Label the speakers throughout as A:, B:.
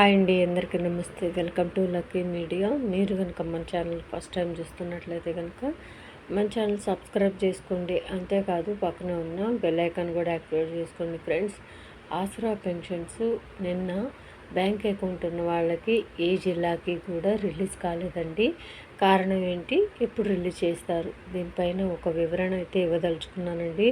A: Hi అండి అందరికీ నమస్తే. Welcome to lucky media. మీరు కనుక మన ఛానల్ ఫస్ట్ టైం చూస్తున్నట్లయితే కనుక మన ఛానల్ సబ్స్క్రైబ్ చేసుకోండి. అంతేకాదు పక్కన ఉన్న బెల్ ఐకాన్ కూడా యాక్టివేట్ చేసుకోండి ఫ్రెండ్స్. ఆసరా పెన్షన్స్ నిన్న బ్యాంక్ అకౌంట్ ఉన్న వాళ్ళకి ఏ జిల్లాకి కూడా రిలీజ్ కాలేదండి. కారణం ఏంటి? ఎప్పుడు రిలీజ్ చేస్తారు? దీనిపైన ఒక వివరణ అయితే ఇవ్వదలుచుకున్నానండి.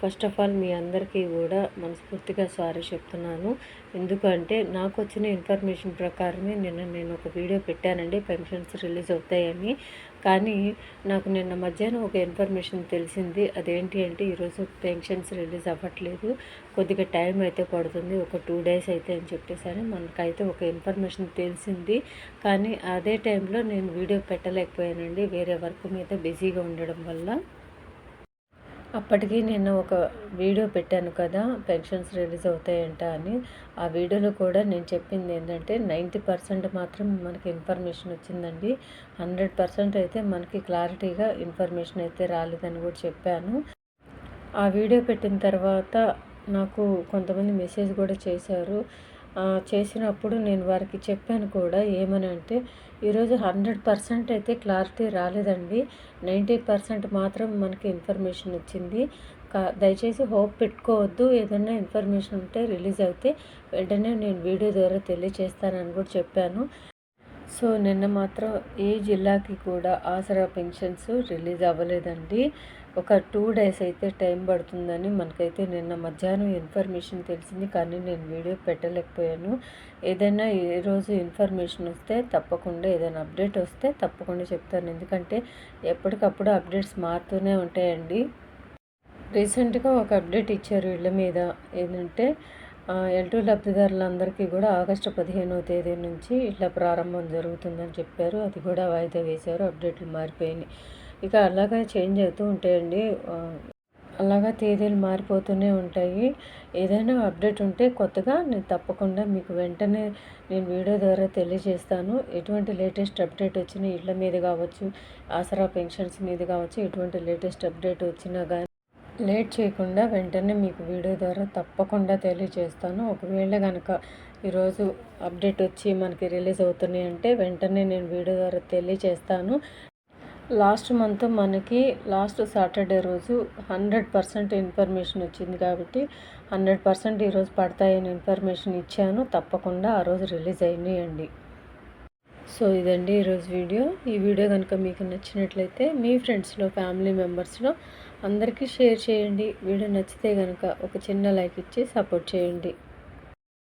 A: ఫస్ట్ ఆఫ్ ఆల్ మీ అందరికీ కూడా మనస్ఫూర్తిగా సారీ చెప్తున్నాను. ఎందుకంటే నాకు వచ్చిన ఇన్ఫర్మేషన్ ప్రకారమే నిన్న నేను ఒక వీడియో పెట్టానండి. పెన్షన్స్ రిలీజ్ అవుతాయని. కానీ నాకు నిన్న మధ్యాహ్నం ఒక ఇన్ఫర్మేషన్ తెలిసింది. అదేంటి అంటే ఈరోజు పెన్షన్స్ రిలీజ్ అవ్వట్లేదు. కొద్దిగా టైం అయితే పడుతుంది. ఒక టూ డేస్ అయితే అని చెప్పేసరి మనకైతే ఒక ఇన్ఫర్మేషన్ తెలిసింది. కానీ అదే టైంలో నేను వీడియో పెట్టలేకపోయానండి వేరే వర్క్ మీద బిజీగా ఉండడం వల్ల. అప్పటికి నేను ఒక వీడియో పెట్టాను కదా పెన్షన్స్ రిలీజ్ అవుతాయంట అని. ఆ వీడియోలో కూడా నేను చెప్పింది ఏంటంటే నైంటీ పర్సెంట్ మాత్రం మనకి ఇన్ఫర్మేషన్ వచ్చిందండి. హండ్రెడ్ పర్సెంట్ అయితే మనకి క్లారిటీగా ఇన్ఫర్మేషన్ అయితే రాలేదని కూడా చెప్పాను. ఆ వీడియో పెట్టిన తర్వాత నాకు కొంతమంది మెసేజ్ కూడా చేశారు. చేసినప్పుడు నేను వారికి చెప్పాను కూడా ఏమని అంటే ఈరోజు హండ్రెడ్ పర్సెంట్ అయితే క్లారిటీ రాలేదండి. నైంటీ పర్సెంట్ మాత్రం మనకి ఇన్ఫర్మేషన్ వచ్చింది దయచేసి హోప్ పెట్టుకోవద్దు. ఏదైనా ఇన్ఫర్మేషన్ ఉంటే రిలీజ్ అయితే వెంటనే నేను వీడియో ద్వారా తెలియచేస్తానని కూడా చెప్పాను. సో నిన్న మాత్రం ఏ జిల్లాకి కూడా ఆసరా పెన్షన్స్ రిలీజ్ అవ్వలేదండి. ఒక టూ డేస్ అయితే టైం పడుతుందని మనకైతే నిన్న మధ్యాహ్నం ఇన్ఫర్మేషన్ తెలిసింది. కానీ నేను వీడియో పెట్టలేకపోయాను. ఏదైనా ఈరోజు ఇన్ఫర్మేషన్ వస్తే తప్పకుండా ఏదైనా అప్డేట్ వస్తే తప్పకుండా చెప్తాను. ఎందుకంటే ఎప్పటికప్పుడు అప్డేట్స్ మారుతూనే ఉంటాయండి. రీసెంట్గా ఒక అప్డేట్ ఇచ్చారు ఇళ్ళ మీద. ఏంటంటే ఎల్టూ లబ్ధిదారులందరికీ కూడా ఆగస్టు పదిహేనవ తేదీ నుంచి ఇట్లా ప్రారంభం జరుగుతుందని చెప్పారు. అది కూడా వాయిదా వేశారు. అప్డేట్లు మారిపోయినాయి. ఇక అలాగా చేంజ్ అవుతూ ఉంటాయండి. అలాగా తేదీలు మారిపోతూనే ఉంటాయి. ఏదైనా అప్డేట్ ఉంటే కొత్తగా నేను తప్పకుండా మీకు వెంటనే నేను వీడియో ద్వారా తెలియజేస్తాను. ఎటువంటి లేటెస్ట్ అప్డేట్ వచ్చినా ఇళ్ళ మీద కావచ్చు ఆసరా పెన్షన్స్ మీద కావచ్చు ఎటువంటి లేటెస్ట్ అప్డేట్ వచ్చినా కానీ లేట్ చేయకుండా వెంటనే మీకు వీడియో ద్వారా తప్పకుండా తెలియజేస్తాను. ఒకవేళ కనుక ఈరోజు అప్డేట్ వచ్చి మనకి రిలీజ్ అవుతున్నాయి అంటే వెంటనే నేను వీడియో ద్వారా తెలియజేస్తాను. లాస్ట్ మంత్ మనకి లాస్ట్ సాటర్డే రోజు హండ్రెడ్ పర్సెంట్ ఇన్ఫర్మేషన్ వచ్చింది కాబట్టి హండ్రెడ్ పర్సెంట్ ఈరోజు పడతాయని ఇన్ఫర్మేషన్ ఇచ్చాను. తప్పకుండా ఆ రోజు రిలీజ్ అయినాయండి. సో ఇదండి ఈరోజు వీడియో. ఈ వీడియో కనుక మీకు నచ్చినట్లయితే మీ ఫ్రెండ్స్లో ఫ్యామిలీ మెంబర్స్లో అందరికీ షేర్ చేయండి. వీడియో నచ్చితే కనుక ఒక చిన్న లైక్ ఇచ్చి సపోర్ట్ చేయండి.